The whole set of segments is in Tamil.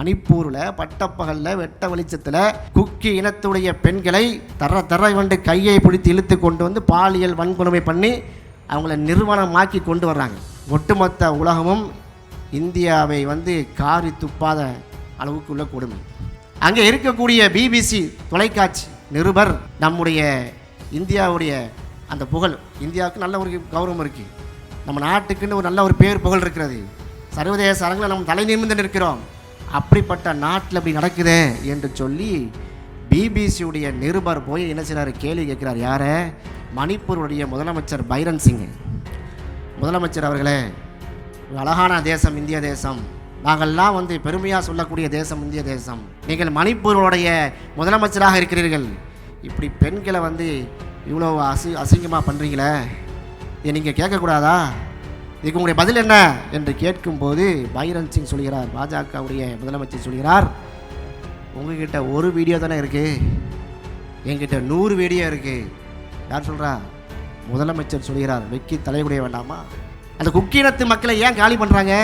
மணிப்பூரில் பட்டப்பகலில் வெட்ட வெளிச்சத்தில் குக்கி இனத்துடைய பெண்களை தர தர வந்து கையை பிடித்து இழுத்து கொண்டு வந்து பாலியல் வன்கொடுமை பண்ணி அவங்கள நிறுவனமாக்கி கொண்டு வர்றாங்க. ஒட்டுமொத்த உலகமும் இந்தியாவை வந்து காரி துப்பாத அளவுக்கு உள்ள கொடுமை. அங்கே இருக்கக்கூடிய பிபிசி தொலைக்காட்சி நிருபர் நம்முடைய இந்தியாவுடைய அந்த புகழ். இந்தியாவுக்கு நல்ல ஒரு கௌரவம் இருக்குது நம்ம நாட்டுக்குன்னு ஒரு நல்ல ஒரு பேர் புகழ் இருக்கிறது. சர்வதேச அரங்கில் நம்ம தலை நிமிர்ந்து நிற்கிறோம். அப்படிப்பட்ட நாட்டில் இப்படி நடக்குதே என்று சொல்லி பிபிசியுடைய நிருபர் போய் என்ன செய்கிறார் கேள்வி கேட்குறார். யாரை? மணிப்பூருடைய முதலமைச்சர் பைரன் சிங். முதலமைச்சர் அவர்களே அழகான தேசம் இந்திய தேசம். நாங்கள்லாம் வந்து பெருமையாக சொல்லக்கூடிய தேசம் இந்திய தேசம். நீங்கள் மணிப்பூருடைய முதலமைச்சராக இருக்கிறீர்கள். இப்படி பெண்களை வந்து இவ்வளோ அசி அசிங்கமாக பண்ணுறீங்களே இதை நீங்கள் கேட்கக்கூடாதா? இதுக்கு உங்களுடைய பதில் என்ன என்று கேட்கும்போது பைரன் சிங் சொல்கிறார் பாஜகவுடைய முதலமைச்சர் சொல்கிறார் உங்ககிட்ட ஒரு வீடியோ தானே இருக்குது என்கிட்ட நூறு வீடியோ இருக்குது யார் சொல்கிறா முதலமைச்சர் சொல்கிறார் வெக்கி தலைகுடைய வேண்டாமா? அந்த குக்கி இனத்து மக்களை ஏன் காலி பண்ணுறாங்க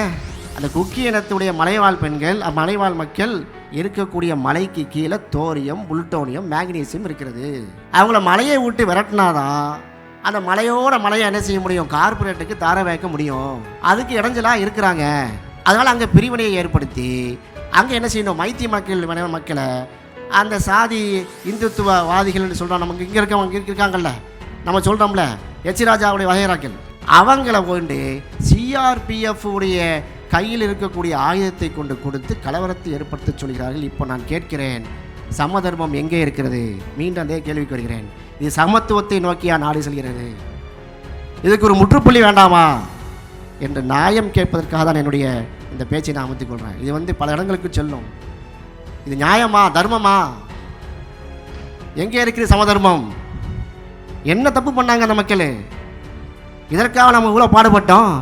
அந்த குக்கி இனத்துடைய மலைவாழ் பெண்கள் அம்மலைவாழ் மலைவாழ் மக்கள் இருக்கக்கூடிய மலைக்கு கீழே தோரியம் புல்டோனியம் மேக்னீசியம் இருக்கிறது. அவங்கள மலையை விட்டு விரட்டினாதான் அந்த மலையோட மலையை என்ன செய்ய முடியும்? கார்பரேட்டுக்கு தார வைக்க முடியும். அதுக்கு இடைஞ்சலாக இருக்கிறாங்க. அதனால் அங்கே பிரிவினையை ஏற்படுத்தி அங்கே என்ன செய்யணும்? மைத்தி மக்கள் மன- மக்களை அந்த சாதி இந்துத்துவவாதிகள்னு சொல்கிறோம் நமக்கு இங்கே இருக்கவங்க இருக்காங்கல்ல. நம்ம சொல்கிறோம்ல எச்சிராஜாவுடைய வகைராக்கள் அவங்கள கொண்டு சிஆர்பிஎஃப் உடைய கையில் இருக்கக்கூடிய ஆயுதத்தை கொண்டு கொடுத்து கலவரத்தை ஏற்படுத்த சொல்கிறார்கள். இப்போ நான் கேட்கிறேன் சமதர்மம் எங்கே இருக்கிறது? மீண்டும் அதே கேள்விக்கு வருகிறேன். இது சமத்துவத்தை நோக்கியா நாடு செல்கிறது? இதுக்கு ஒரு முற்றுப்புள்ளி வேண்டாமா? என்று நியாயம் கேட்பதற்காக தான் என்னுடைய இந்த பேச்சை நான் அமைத்துக் கொள்கிறேன் இது வந்து பல இடங்களுக்கு செல்லும். இது நியாயமா? தர்மமா? எங்கே இருக்கிறது சமதர்மம்? என்ன தப்பு பண்ணாங்க அந்த மக்கள்? இதற்காக நம்ம இவ்வளோ பாடுபட்டோம்.